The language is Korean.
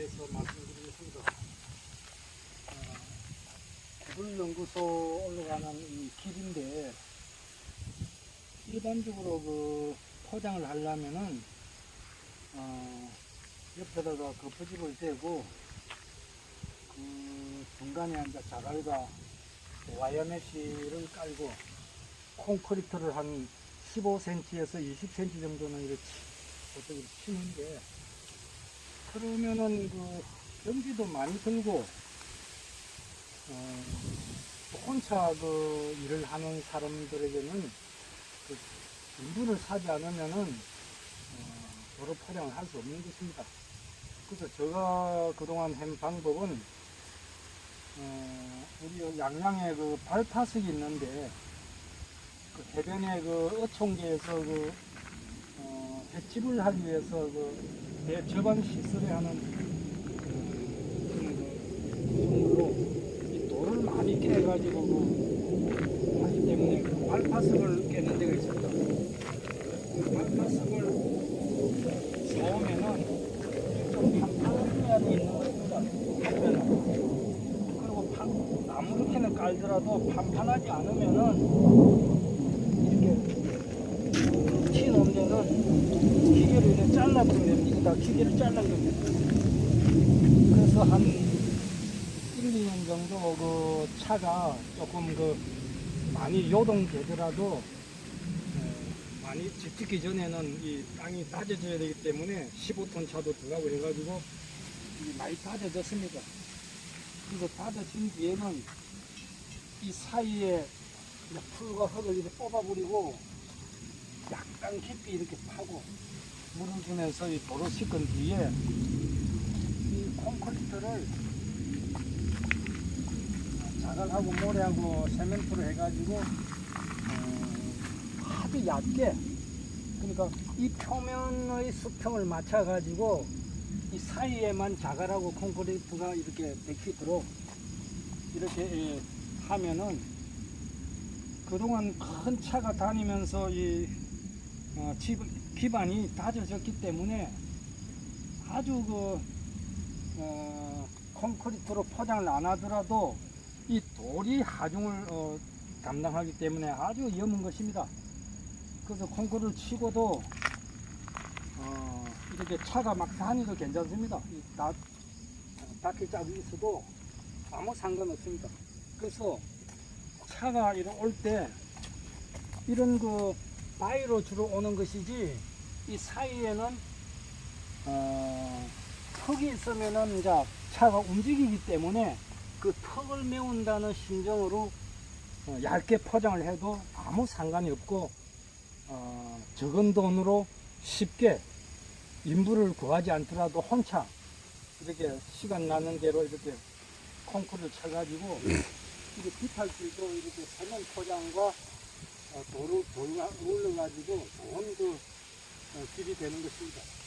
대해서 말씀드리겠습니다. 어, 구불연구소 올라가는 이 길인데 일반적으로 그 포장을 하려면은 어, 옆에다가 거푸집을 대고 그 중간에 이제 자갈과 와이어메시를 깔고 콘크리트를 한 15cm에서 20cm 정도는 이렇게 어떻게 치는데 그러면은 그 경비도 많이 들고 어, 혼자 그 일을 하는 사람들에게는 그 인분을 사지 않으면은 어, 도로 포장을 할 수 없는 것입니다. 그래서 제가 그동안 한 방법은 어, 우리 양양에 그 발파석이 있는데 그 해변에 그 어촌계에서 그 어, 횟집을 하기 위해서 그 대저반 시설에 하는 그 종류로 이 돌을 많이 깨가지고 그 하기 때문에 그 발파석을 깨는 데가 있습니다. 그 발파석을 사오면은 좀 면이 있는. 한면은 그리고 판, 나무 이렇게는 깔더라도 판판하지 않으면은 이렇게 치 놓은 데는 기계로 이렇게 잘라버리면 됩니다. 다 잘라버리면 됩니다. 그래서 한 1, 2년 정도 그 차가 조금 그 많이 요동되더라도 에, 많이 집 짓기 전에는 이 땅이 따져져야 되기 때문에 15톤 차도 들어가고 이게 많이 따져졌습니다. 그래서 따져진 뒤에는 이 사이에 풀과 흙을 이렇게 뽑아버리고 약간 깊이 이렇게 파고 물을 주면서 이 도로 씻은 뒤에 이 콘크리트를 자갈하고 모래하고 세멘트로 해가지고 어, 아주 얇게 그러니까 이 표면의 수평을 맞춰가지고 이 사이에만 자갈하고 콘크리트가 이렇게 베키도록 이렇게 예, 하면은 그동안 큰 차가 다니면서 이 어, 집, 기반이 다져졌기 때문에 아주 그 어, 콘크리트로 포장을 안 하더라도 이 돌이 하중을 어, 담당하기 때문에 아주 위험한 것입니다. 그래서 콘크리트를 치고도 어, 이렇게 차가 막 다니도 괜찮습니다. 이 다, 다킬 자국이 있어도 아무 상관없습니다. 그래서 차가 이런 올 때 이런 그 바위로 주로 오는 것이지 이 사이에는 어, 턱이 있으면은 이제 차가 움직이기 때문에 그 턱을 메운다는 심정으로 어, 얇게 포장을 해도 아무 상관이 없고 어, 적은 돈으로 쉽게 인부를 구하지 않더라도 혼자 이렇게 시간 나는 대로 이렇게 콩쿠를 쳐가지고 이게 비탈길도 이렇게 세면 포장과 어, 도로 돌가 올려가지고 좋은 그 어, 길이 되는 것입니다.